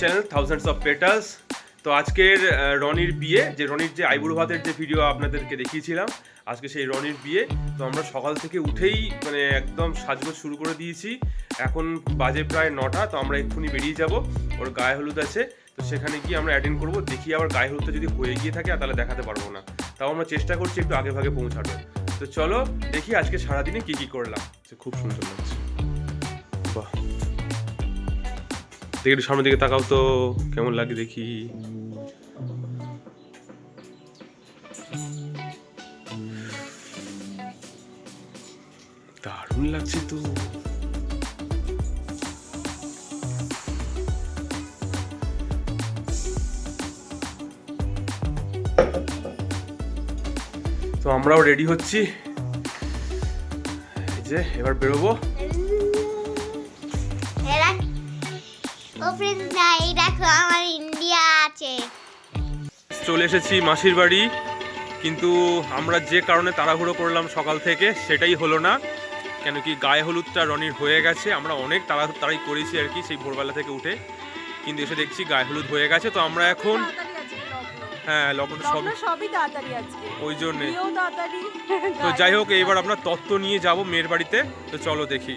Channel thousands of petals তো আজকের রনির বিয়ে, যে রনির যে আইবুড়ো ভাতের যে ভিডিও আপনাদেরকে দেখিয়েছিলাম, আজকে সেই রনির বিয়ে। তো আমরা সকাল থেকে উঠেই মানে একদম সাজগোজ শুরু করে দিয়েছি। এখন বাজে প্রায় নটা, তো আমরা এক্ষুনি বেরিয়ে যাব। ওর গায়ে হলুদ আছে, তো সেখানে গিয়ে আমরা অ্যাটেন্ড করব। দেখি আবার গায়ে হলুদটা যদি হয়ে গিয়ে থাকে তাহলে দেখাতে পারব না। তাও আমরা চেষ্টা করছি একটু আগে ভাগে পৌঁছানোর। তো চলো, দেখি আজকে সারাদিনে কী কী করলাম। খুব সুন্দর লাগছে। দেখি একটু সামনের দিকে তাকাও তো, কেমন লাগে দেখি। দারুণ লাগছে তো। তো আমরাও রেডি হচ্ছি। যে, এবার বেরোবো। ও এই দেখো আমার ইন্ডিয়া আছে। চলে এসেছি মাসির বাড়ি কিন্তু আমরা যে কারণে তাড়াহুড়ো করলাম সকাল থেকে সেটাই হলো না। কেন কি গায়ে হলুদটা রনির হয়ে গেছে আমরা অনেক তাড়া তাড়াই করেছি আর কি সেই ভোরবেলা থেকে উঠে। কিন্তু এসে দেখছি গায়ে হলুদ হয়ে গেছে তো আমরা এখন তাড়াতাড়ি। হ্যাঁ লগ্ন সব লগ্ন সবই তাড়াতাড়ি আজকে। ওই জন্যে। তো যাই হোক এইবার আমরা তত্ত্ব নিয়ে যাব মেয়ের বাড়িতে তো চলো দেখি।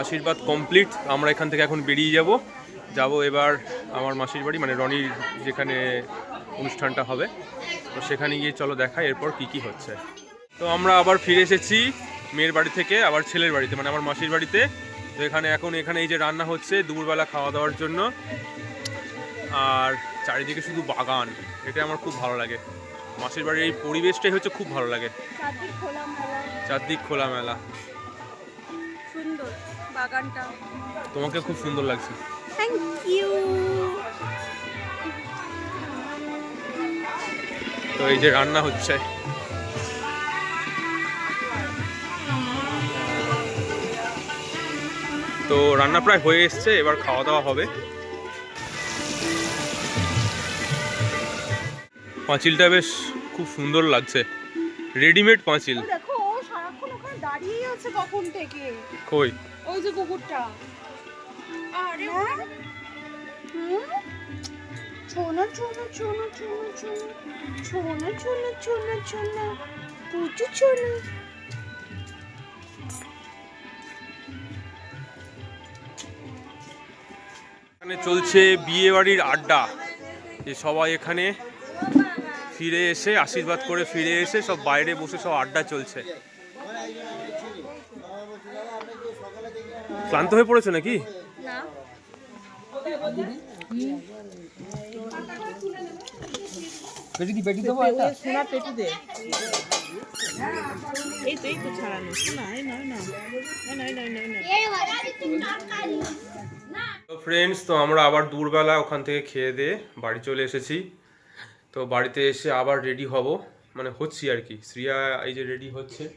আশীর্বাদ কমপ্লিট আমরা এখান থেকে এখন বেরিয়ে যাব। যাব এবার আমার মাসির বাড়ি মানে রনির যেখানে অনুষ্ঠানটা হবে। তো সেখানে গিয়ে চলো দেখা, এরপর কি কি হচ্ছে। তো আমরা আবার ফিরে এসেছি মেয়ের বাড়ি থেকে আবার ছেলের বাড়িতে মানে আমার মাসির বাড়িতে। তো এখানে এখন এখানে এই যে রান্না হচ্ছে দুপুরবেলা খাওয়া দাওয়ার জন্য। আর চারিদিকে শুধু বাগান এটা আমার খুব ভালো লাগে। মাসির বাড়ির এই পরিবেশটাই হচ্ছে খুব ভালো লাগে। চারদিক খোলা মেলা খোলামেলা। সুন্দর বাগানটা। তোমাকে খুব সুন্দর লাগছে। থ্যাংক ইউ তো এই যে রান্না হচ্ছে। তো রান্না প্রায় হয়ে এসছে এবার খাওয়া দাওয়া হবে। পাঁচিলটা বেশ খুব সুন্দর লাগছে। রেডিমেড পাঁচিল। কই? ওই যে কুকুরটা। আরে ছোনা ছোনা ছোনা ছোনা ছোনা। ছোনা ছোনা ছোনা ছোনা। ছোনা। এখানে চলছে বিয়েবাড়ির আড্ডা। যে সবাই এখানে ফিরে এসে আশীর্বাদ করে ফিরে এসে সব বাইরে বসে সব আড্ডা চলছে। ক্লান্ত হয়ে পড়েছো নাকি? না সোনা পেটু দে। এই ফ্রেন্ডস তো আমরা আবার দূরবেলা ওখান থেকে খেয়ে দিয়ে বাড়ি চলে এসেছি। তো বাড়িতে এসে আবার রেডি হব। মানে হচ্ছি আর কি। শ্রিয়া এই যে রেডি হচ্ছে।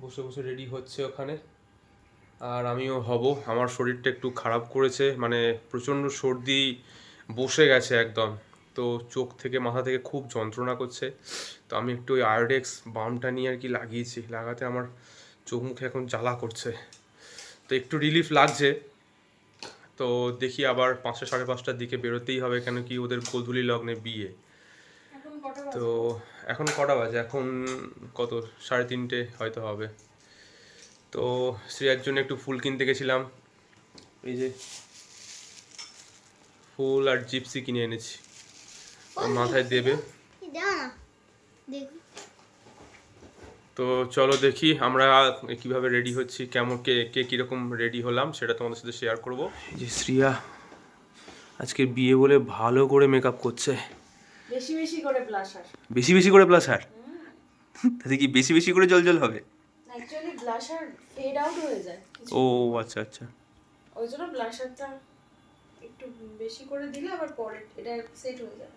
বসে বসে রেডি হচ্ছে ওখানে। আর আমিও হব। আমার শরীরটা একটু খারাপ করেছে। মানে প্রচণ্ড সর্দি বসে গেছে একদম। তো চোখ থেকে, মাথা থেকে খুব যন্ত্রণা করছে। তো আমি একটু ওই আয়োডেক্স বামটা নিয়ে আর কি লাগিয়েছি। লাগাতে আমার চোখ মুখে এখন জ্বালা করছে। তো একটু রিলিফ লাগছে। তো দেখি আবার পাঁচটা সাড়ে পাঁচটার দিকে বেরোতেই হবে কেন কি ওদের গোধূলি লগ্নে বিয়ে। তো এখন কটা বাজে? এখন কত? সাড়ে তিনটে হয়তো হবে। তো শ্রেয়ার জন্য একটু ফুল কিনতে গেছিলাম। এই যে ফুল আর জিপসি কিনে এনেছি। মাথায় দেবে। দেখি। তো চলো দেখি আমরা কীভাবে রেডি হচ্ছি কেমন কে কে কীরকম রেডি হলাম সেটা তোমাদের সাথে শেয়ার করব। যে শ্রিয়া আজকে বিয়ে বলে ভালো করে মেকআপ করছে। বেশি বেশি করে ব্লাশার বেশি বেশি করে তাতে কি বেশি বেশি করে জল জল হবে অ্যাকচুয়ালি ব্লাশার ফেড আউট হয়ে যায় ও আচ্ছা আচ্ছা। ওই জন্য ব্লাশারটা একটু বেশি করে দিলে আবার পরে এটা সেট হয়ে যাবে।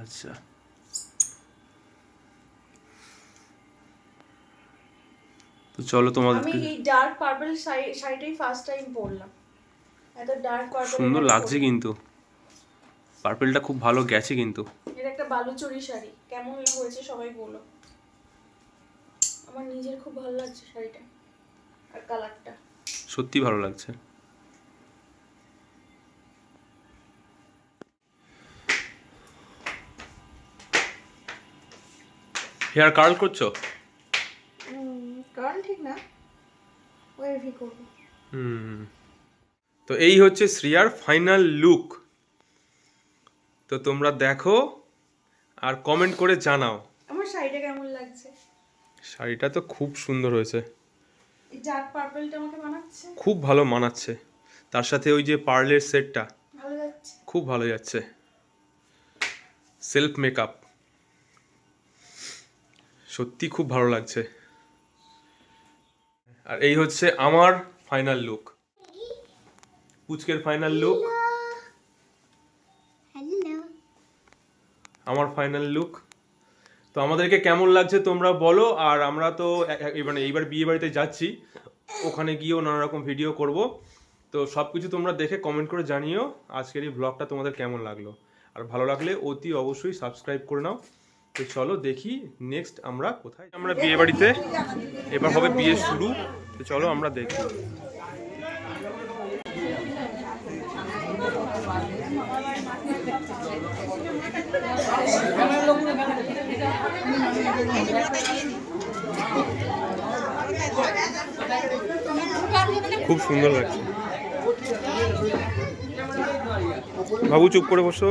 আচ্ছা। তো চলো তোমাদের আমি এই ডার্ক পার্পল শাড়িটাই ফার্স্ট টাইম পরলাম এত ডার্ক পার্পল সুন্দর লাগছে কিন্তু। পার্পেলটা খুব ভালো গেছে কিন্তু। এটা একটা বালুচরি শাড়ি। কেমন হয়েছে সবাই বলো। আমার নিজের খুব ভালো লাগছে শাড়িটা আর কালারটা সত্যি ভালো লাগছে। হেয়ার কার্ল করছ? কারণ ঠিক না? ওয়েভি করব হুম। তো এই হচ্ছে শ্রিয়ার ফাইনাল লুক। তো তোমরা দেখো আর কমেন্ট করে জানাও। আমার শাড়িটা কেমন লাগছে? শাড়িটা তো খুব সুন্দর হয়েছে। ডার্ক পার্পলটা আমাকে মানাচ্ছে? খুব ভালো মানাচ্ছে। তার সাথে ওই যে পার্লের সেটটা। ভালো যাচ্ছে। খুব ভালো যাচ্ছে। Self makeup. সত্যি খুব ভালো লাগছে। আর এই হচ্ছে আমার ফাইনাল লুক পুচকের ফাইনাল লুক আমার ফাইনাল লুক তো আমাদেরকে কেমন লাগছে তোমরা বলো আর আমরা তো মানে এইবার বিয়ে বাড়িতে যাচ্ছি ওখানে গিয়েও নানা রকম ভিডিও করব। তো সব কিছু তোমরা দেখে কমেন্ট করে জানিও আজকের এই ব্লগটা তোমাদের কেমন লাগল। আর ভালো লাগলে অতি অবশ্যই সাবস্ক্রাইব করে নাও। তো চলো দেখি নেক্সট আমরা কোথায় আমরা বিয়ে বাড়িতে এবার হবে বিয়ে শুরু। তো চলো আমরা দেখি। খুব সুন্দর লাগছে। বাবু চুপ করে বসো।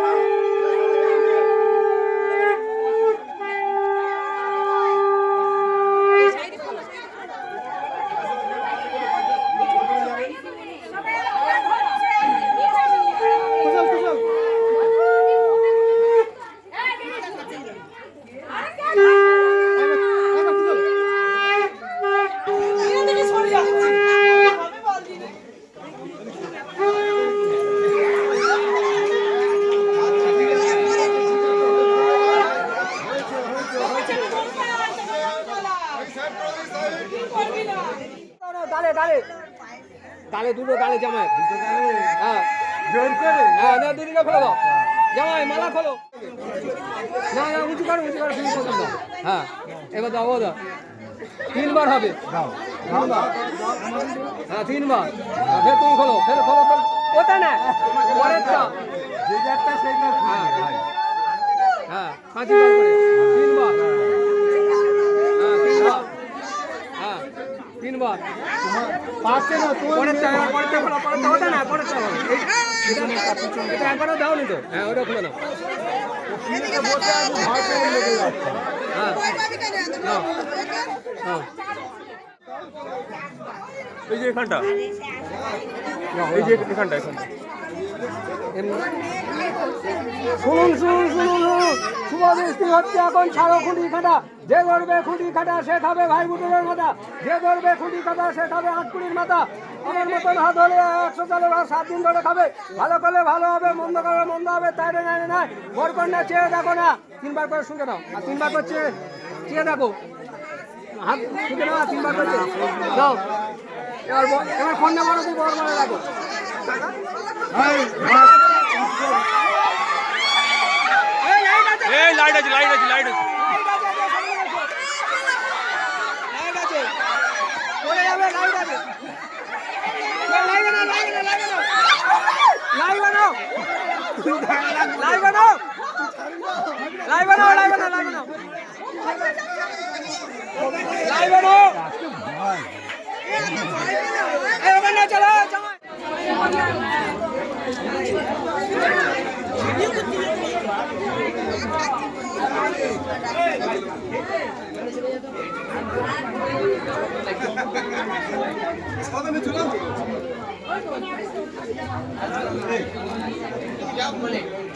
ডালে দুটো ডালে জামাই। হ্যাঁ। হ্যাঁ না দুটো খোলো দাও জামাই মালা খোলো। না না উঁচু করো উঁচু করো তুমি প্রথম দাও হ্যাঁ এবার দাও দাও তিনবার হবে। হ্যাঁ তিনবার। ফের তুমি খোলো ফের খোলো ফের ওটা না পরেরটা। হ্যাঁ। হ্যাঁ পাঁচবার করে তিনবার হ্যাঁ তিনবার হ্যাঁ তিনবার। এটা একবারও তো? হ্যাঁ ওটা খুলে হ্যাঁ হ্যাঁ। এই যে এখানটা। এই যে এখানটা এখানটা। শুনুন শুনুন শুনুন শুভ দৃষ্টি হচ্ছে এখন ছাড়ো খুঁটি খাটা যে ধরবে খুঁটি খাটা সে খাবে ভাই বুটুরের মাথা। যে ধরবে খুঁটি খাটা সে খাবে আট কুড়ির মাথা। আমার মতন হাত হলে একশো চালে সাত দিন ধরে খাবে। ভালো করলে ভালো হবে, মন্দ করলে মন্দ হবে, তাই রে নাই বরকন্যা চেয়ে দেখো না। তিনবার করে শুনে দাও আর তিনবার করে চেয়ে চেয়ে দেখো। হাত শুনে আর তিনবার করে দাও এবার এবার বড় দিয়ে বড় বড় রাখো। এই, এই, এই লাইট আছে লাইট আছে লাইট আছে লাইট আছে পড়ে যাবে লাইট আছে লাইট না লাইট না লাইট না লাইট বানাও লাইট বানাও লাইট বানাও লাইট বানাও লাইট বানাও লাইট বানাও এই বানাও চলো জামাই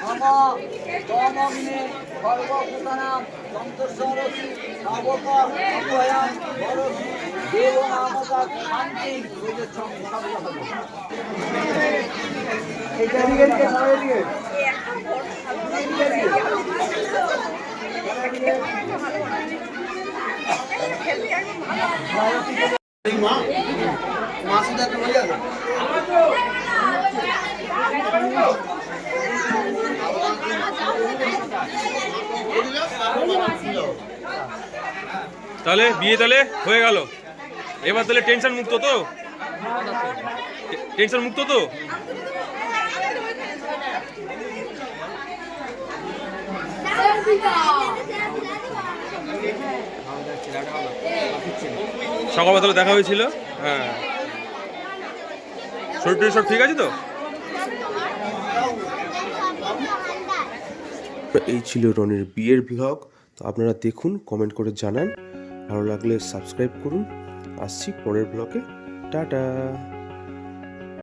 নমঃ দিদি তো তাও দিকে দাদা এদিকে এদিকে সবাই এদিকে মাসিদা তো হয়ে যাবে তাহলে বিয়ে তাহলে হয়ে গেল। এবার তাহলে টেনশন মুক্ত তো? টেনশন মুক্ত তো? সকালবেলা দেখা হয়েছিল? হ্যাঁ। শরীর সব ঠিক আছে তো? এই ছিল রনির বিয়ের ব্লগ তো আপনারা দেখুন কমেন্ট করে জানান। ভালো লাগলে সাবস্ক্রাইব করুন। আসছি পরের ব্লগে টাটা!